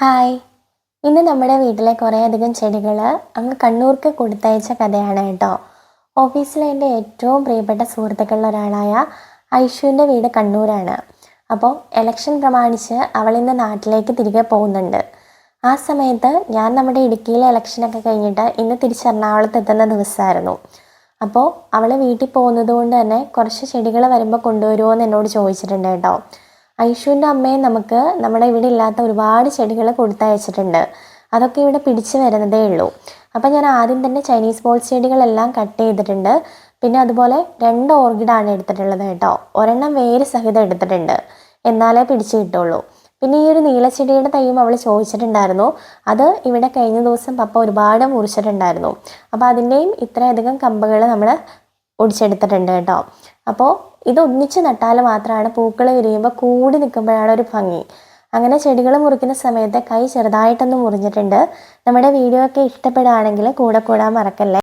Hi. ഇന്ന് നമ്മുടെ വീട്ടിലെ കുറേയധികം ചെടികൾ അങ്ങ് കണ്ണൂർക്ക് കൊടുത്തയച്ച കഥയാണ് കേട്ടോ. ഓഫീസിലെ എന്റെ ഏറ്റവും പ്രിയപ്പെട്ട സുഹൃത്തുക്കളിൽ ഒരാളായ ഐഷുവിന്റെ വീട് കണ്ണൂരാണ്. അപ്പോൾ എലക്ഷൻ പ്രമാണിച്ച് അവൾ ഇന്ന് നാട്ടിലേക്ക് തിരികെ പോകുന്നുണ്ട്. ആ സമയത്ത് ഞാൻ നമ്മുടെ ഇടുക്കിയിലെ ഇലക്ഷനൊക്കെ കഴിഞ്ഞിട്ട് ഇന്ന് തിരിച്ച് എറണാകുളത്ത് എത്തുന്ന ദിവസമായിരുന്നു. അപ്പോൾ അവൾ വീട്ടിൽ പോകുന്നത് കൊണ്ട് തന്നെ കുറച്ച് ചെടികൾ വരുമ്പോൾ കൊണ്ടുവരുമോ എന്ന് എന്നോട് ചോദിച്ചിട്ടുണ്ട് കേട്ടോ. ഐഷുവിന്റെ അമ്മയെ നമുക്ക് നമ്മുടെ ഇവിടെ ഇല്ലാത്ത ഒരുപാട് ചെടികൾ കൊടുത്തയച്ചിട്ടുണ്ട് അതൊക്കെ ഇവിടെ പിടിച്ചു വരുന്നതേ ഉള്ളൂ. അപ്പം ഞാൻ ആദ്യം തന്നെ ചൈനീസ് ബോൾ ചെടികളെല്ലാം കട്ട് ചെയ്തിട്ടുണ്ട്. പിന്നെ അതുപോലെ രണ്ട് ഓർക്കിഡാണ് എടുത്തിട്ടുള്ളത് കേട്ടോ. ഒരെണ്ണം വേര് സഹിതം എടുത്തിട്ടുണ്ട്. എന്നാലേ പിടിച്ചു കിട്ടുള്ളൂ. പിന്നെ ഈ ഒരു നീലച്ചെടിയുടെ തൈയും അവൾ ചോദിച്ചിട്ടുണ്ടായിരുന്നു. അത് ഇവിടെ കഴിഞ്ഞ ദിവസം പപ്പ ഒരുപാട് മുറിച്ചിട്ടുണ്ടായിരുന്നു. അപ്പോൾ അതിന്റെയും ഇത്രയധികം കമ്പുകൾ നമ്മൾ ഒടിച്ചെടുത്തിട്ടുണ്ട് കേട്ടോ. അപ്പോൾ ഇത് ഒന്നിച്ച് നട്ടാൽ മാത്രമാണ് പൂക്കൾ വിരിയുമ്പോൾ കൂടി നിൽക്കുമ്പോഴാണ് ഒരു ഭംഗി. അങ്ങനെ ചെടികൾ മുറിക്കുന്ന സമയത്ത് കൈ ചെറുതായിട്ടൊന്ന് മുറിഞ്ഞിട്ടുണ്ട്. നമ്മുടെ വീഡിയോ ഒക്കെ ഇഷ്ടപ്പെടുകയാണെങ്കിൽ കൂടെ കൂടാൻ മറക്കല്ലേ?